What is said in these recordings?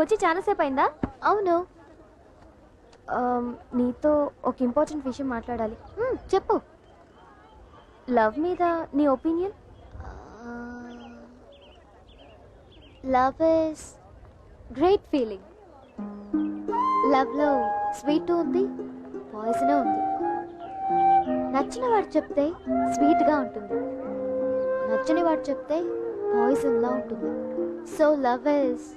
వచ్చి చాలాసేపు అయిందా? అవును. నీతో ఒక ఇంపార్టెంట్ విషయం మాట్లాడాలి. చెప్పు. లవ్ మీద నీ opinion? Love is great feeling. లవ్లో స్వీట్ ఉంది పాయిజన్ ఉంది. నచ్చిన వాడు చెప్తే స్వీట్గా ఉంటుంది. నచ్చని వాడు చెప్తే పాయిజన్లా ఉంటుంది. So love is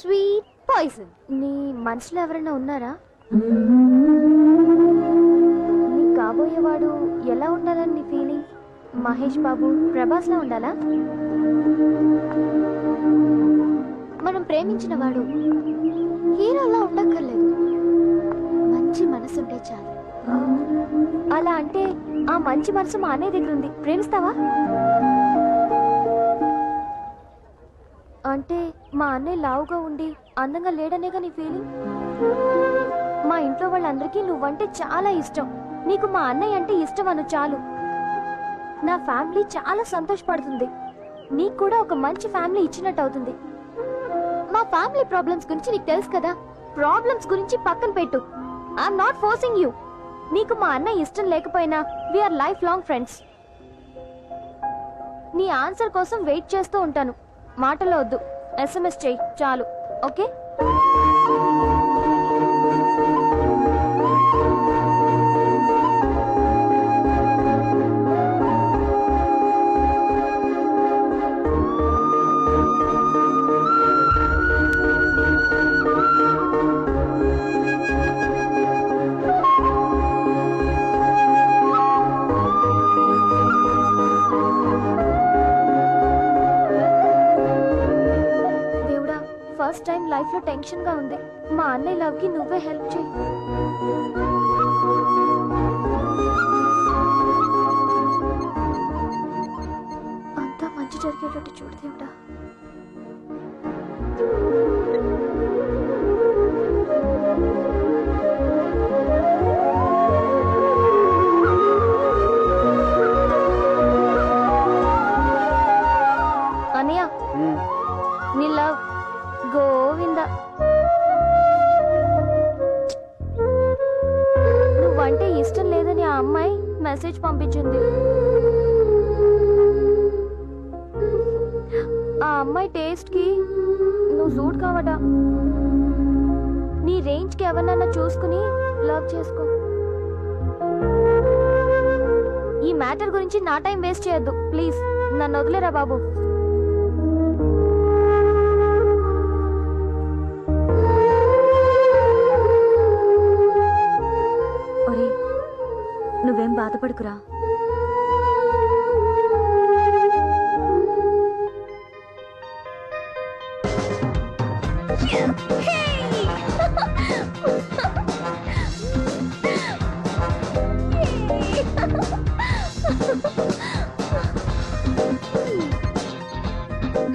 sweet poison. నీ మనసులో ఎవరైనా ఉన్నారా? నీ కాబోయేవాడు ఎలా ఉండాలని నీ ఫీలింగ్ మహేష్ బాబు ప్రభాస్లా ఉండాలా? మనం ప్రేమించిన వాడు హీరోలా ఉండక్కర్లేదు. మంచి మనసుంటే చాలు. అలా అంటే ఆ మంచి మనసు మా అన్నయ్య దగ్గర ఉంది. ప్రేమిస్తావా? అంటే మా అన్నయ్య లావుగా ఉండి అందంగా లేడనేగా నీ ఫీలింగ్ మా ఇంట్లో వాళ్ళందరికీ నువ్వంటే చాలా ఇష్టం. నీకు మా అన్నయ్య అంటే ఇష్టం అను చాలు. నా ఫ్యామిలీ చాలా సంతోషపడుతుంది. నీకు కూడా ఒక మంచి ఫ్యామిలీ ఇచ్చినట్టు అవుతుంది మా ఫ్యామిలీ ప్రాబ్లమ్స్ గురించి నీకు తెలుసు కదా? ప్రాబ్లమ్స్ గురించి పక్కన పెట్టు. ఐఎమ్ నాట్ ఫోర్సింగ్ యూ నీకు మా అన్నయ్య ఇష్టం లేకపోయినా వీఆర్ లైఫ్ లాంగ్ ఫ్రెండ్స్ నీ ఆన్సర్ కోసం వెయిట్ చేస్తూ ఉంటాను. మాటలో వద్దు. ఎస్ఎంఎస్ చెయ్యి. చాలు. ఓకే? లైఫ్లో టెన్షన్గా ఉంది. మా అన్నయ్య లవ్కి నువ్వే హెల్ప్ చేయి అంతా మంచి జరిగేటట్టు చూడు నువ్వంటే ఇష్టం లేదని ఆ అమ్మాయి మెసేజ్ పంపించింది. ఆ అమ్మాయి టేస్ట్కి నువ్వు సూట్ కావట. నీ రేంజ్కి ఎవరినన్నా చూసుకుని లవ్ చేసుకో. ఈ మ్యాటర్ గురించి నా టైం వేస్ట్ చేయొద్దు. ప్లీజ్ నన్ను వదిలేరా బాబు? నువ్వేం బాధపడుకురా.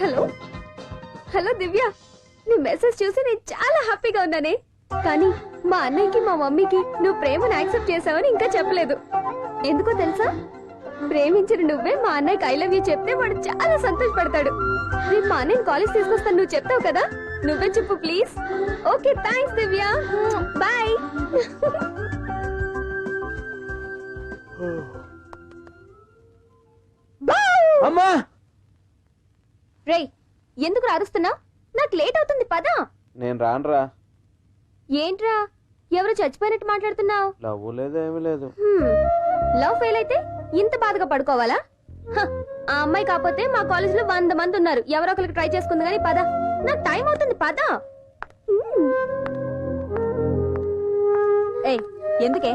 హలో. హలో దివ్య. నీ మెసేజ్ చూసి నేను చాలా హ్యాపీగా ఉన్నానే. కానీ మా అన్నయ్యకి మా మమ్మీకి నువ్వు ప్రేమను యాక్సెప్ట్ చేసావని ఇంకా చెప్పలేదు. ఎందుకో తెలుసా? ప్రేమించిన నువ్వే మా అన్నయ్యకి ఐ లవ్ యూ చెప్తే వాడు చాలా సంతోషపడతాడు. రేపు మా అన్నయ్యని కాలేజ్ తీసుకొస్తాను నువ్వు చెప్తావు కదా? నువ్వే చెప్పు please okay thanks Divya. Bye అమ్మా! రేయ్ ఎందుకు అరుస్తున్నావు నాకు లేట్ అవుతుంది పదా. నేను రానురా. ఏంట్రా? ఎవరు చచ్చిపోయినట్టు మాట్లాడుతున్నావు? లవ్ లేదు ఏమీ లేదు. లవ్ ఫెయిల్ అయితే ఇంత బాధగా పడుకోవాలా? హ, ఆ అమ్మాయి కాకపోతే మా కాలేజ్లో వంద మంది ఉన్నారు. ఎవరో ఒకరికి ట్రై చేసుకుంది కానీ పద. నాకు టైం అవుతుంది పద. ఏయ్ ఎందుకే?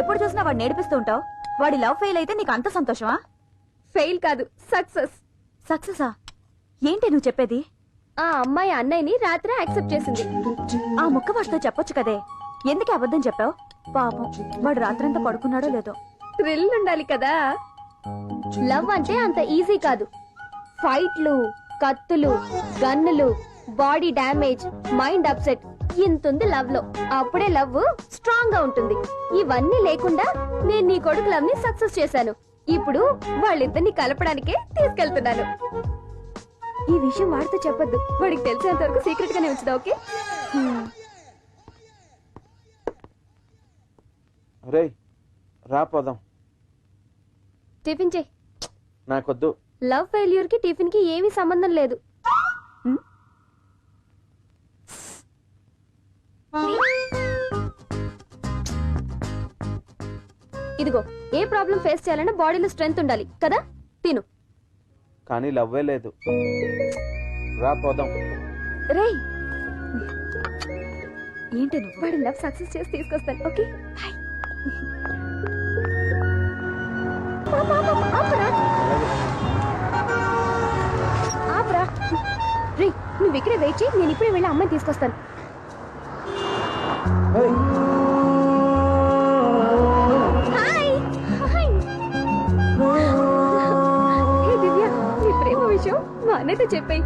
ఎప్పుడు చూసినా వాడు నేర్పిస్తూ ఉంటావు. వాడి లవ్ ఫెయిల్ అయితే నీకు అంత సంతోషమా? ఫెయిల్ కాదు సక్సెస్ సక్సెసా ఏంటి నువ్వు చెప్పేది? ఆ అమ్మాయి అన్నయ్యని రాత్రి యాక్సెప్ట్ చేసింది. ఆ ముక్క వాడితో చెప్పొచ్చు కదే. ఎందుకే అబద్ధం చెప్పావు? పాపం వాడు రాత్రంతా పడుకున్నాడో లేదో. థ్రిల్ ఉండాలి కదా. లవ్ అంటే అంత ఈజీ కాదు. ఫైట్లు కత్తులు గన్నులు బాడీ డ్యామేజ్ మైండ్ అప్సెట్ ఇంతుంది లవ్లో అప్పుడే లవ్ స్ట్రాంగ్గా ఉంటుంది. ఇవన్నీ లేకుండా నేను నీ కొడుకు లవ్ని సక్సెస్ చేశాను. ఇప్పుడు వాళ్ళిద్దరిని కలపడానికే తీసుకెళ్తున్నాను. ఈ విషయం వాడితో చెప్పొద్దు. వాడికి తెలిసేంత వరకు సీక్రెట్ గానే ఉంచుదా ఓకే? రేయ్ రా పోదాం. టిఫిన్ చెయ్. నాకొద్దు. లవ్ ఫెయిల్యూర్కి టిఫిన్కి ఏమీ సంబంధం లేదు. ఇదిగో ఏ ప్రాబ్లం ఫేస్ చేయాలన్నా బాడీలో స్ట్రెంగ్త్ ఉండాలి. కదా? తిను. కానీ లవ్వే లేదు. రా పోదాం. రేయ్! ఏంటి నువ్వు? వాడి లవ్ సక్సెస్ చేసి తీసుకొస్తాను ఓకే? బాయ్. ఆపరా. రే నువ్వు ఇక్కడే వెయిట్ చేయి నేను ఇప్పుడే వెళ్ళి అమ్మాయిని తీసుకొస్తాను. చెప్పేయి.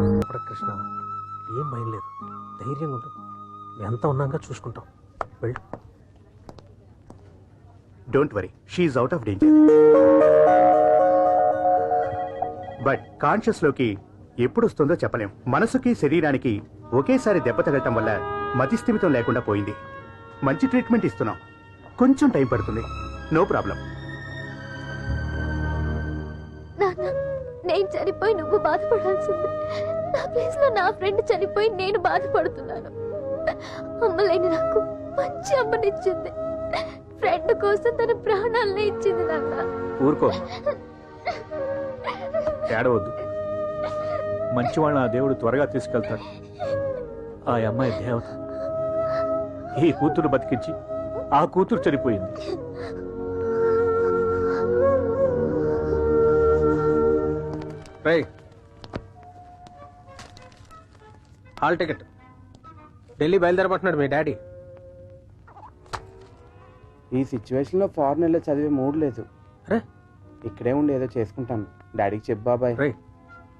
అప్పుడు కృష్ణ? ఏం భయం లేదు. ధైర్యంగా ఉండు. ఎంత ఉన్నాగా చూసుకుంటాం. వెళ్ళు. Don't worry she's out of danger but కాన్షియస్లోకి ఎప్పుడు వస్తుందో చెప్పలేం. మనసుకి శరీరానికి ఒకేసారి దెబ్బ తగలటం వల్ల మతిస్థిమితం లేకుండా పోయింది. మంచి ట్రీట్మెంట్ ఇస్తున్నాం. కొంచెం టైం పడుతుంది. నో ప్రాబ్లం నాన్న. నేను చనిపోయి నువ్వు బాధపడాల్సింది. నా ప్లేస్లో నా ఫ్రెండ్ చనిపోయి నేను బాధపడుతున్నాను. అమ్మలేని నాకు మంచి అమ్మనిచ్చింది ఫ్రెండ్ కోసం తన ప్రాణాలనే ఇచ్చింది నాన్న. ఊరుకో. ఏడవద్దు. మంచివాళ్ళని ఆ దేవుడు త్వరగా తీసుకెళ్తాడు. ఆ అమ్మాయి దేవత. ఈ కూతురు బతికించి ఆ కూతురు చనిపోయింది. రై హాల్ టికెట్. ఢిల్లీ బయలుదేరబోతున్నాడు మీ డాడీ. ఈ సిచ్యువేషన్లో ఫారెన్ వెళ్ళి చదివే మూడ్ లేదు. అరే. ఇక్కడే ఉండి ఏదో చేసుకుంటాను. డాడీకి చెప్పు బాబాయ్. రై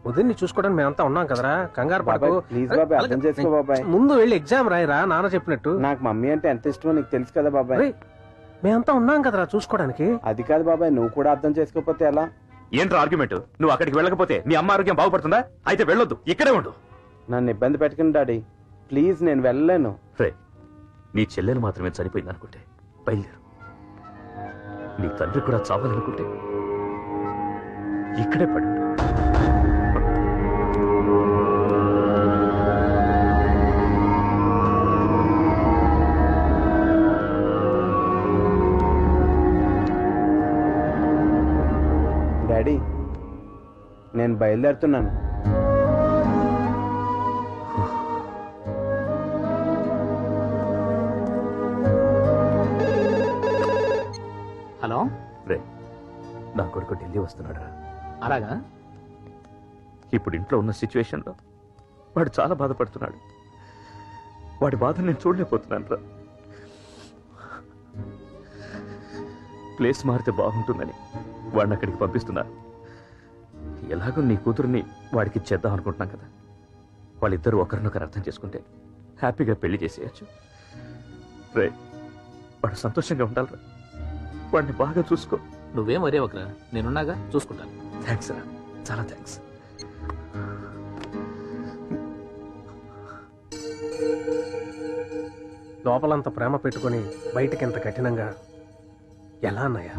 ఉదయన్ని చూసుకోవడానికి మేమంతా ఉన్నాం కదరా. కంగారు బాబాయ్, పడకు ప్లీజ్ బాబాయ్. అర్థం చేసుకో బాబాయ్. ముందు వెళ్ళి ఎగ్జామ్ రాయరా నాన్న చెప్పినట్టు. నాకు మమ్మీ అంటే ఎంత ఇష్టమో నీకు తెలుసు కదా బాబాయ్. రేయ్, మేమంతా ఉన్నాం కదరా చూసుకోవడానికి. అది కాదు బాబాయ్ నువ్వు కూడా అర్థం చేసుకోకపోతే ఎలా? ఏంట్రా ఆర్గ్యుమెంట్ నువ్వు అక్కడికి వెళ్ళకపోతే నీ అమ్మ ఆరోగ్యం బాగుపడుతుందా? అయితే వెళ్ళొద్దు ఇక్కడే ఉండు. నన్ను ఇబ్బంది పెట్టకండి డాడీ. ప్లీజ్ నేను వెళ్ళలేను రే నీ చెల్లెలు మాత్రమే చనిపోయింది అనుకుంటే బయలుదేరు. నీ తండ్రి కూడా చావాలనుకుంటే ఇక్కడే పడు నేను బయలుదేరుతున్నాను. హలో? రే నా కొడుకు ఢిల్లీ వస్తున్నాడు అలాగా? ఇప్పుడు ఇంట్లో ఉన్న సిచ్యువేషన్లో వాడు చాలా బాధపడుతున్నాడు. వాడి బాధ నేను చూడలేకపోతున్నాను రా ప్లేస్ మారితే బాగుంటుందని వాడిని అక్కడికి పంపిస్తున్నాను ఎలాగో నీ కూతురుని వాడికి ఇచ్చేద్దాం అనుకుంటున్నాం కదా. వాళ్ళిద్దరూ ఒకరినొకరు అర్థం చేసుకుంటే హ్యాపీగా పెళ్ళి చేసేయచ్చు. రే వాడు సంతోషంగా ఉండాలిరా. వాడిని బాగా చూసుకో. నువ్వేం వరే ఒకరా? నేనున్నాగా? చూసుకుంటాను. థ్యాంక్స్ రా. చాలా థ్యాంక్స్ లోపలంత ప్రేమ పెట్టుకొని బయటికి ఇంత కఠినంగా ఎలా అన్నయ్య?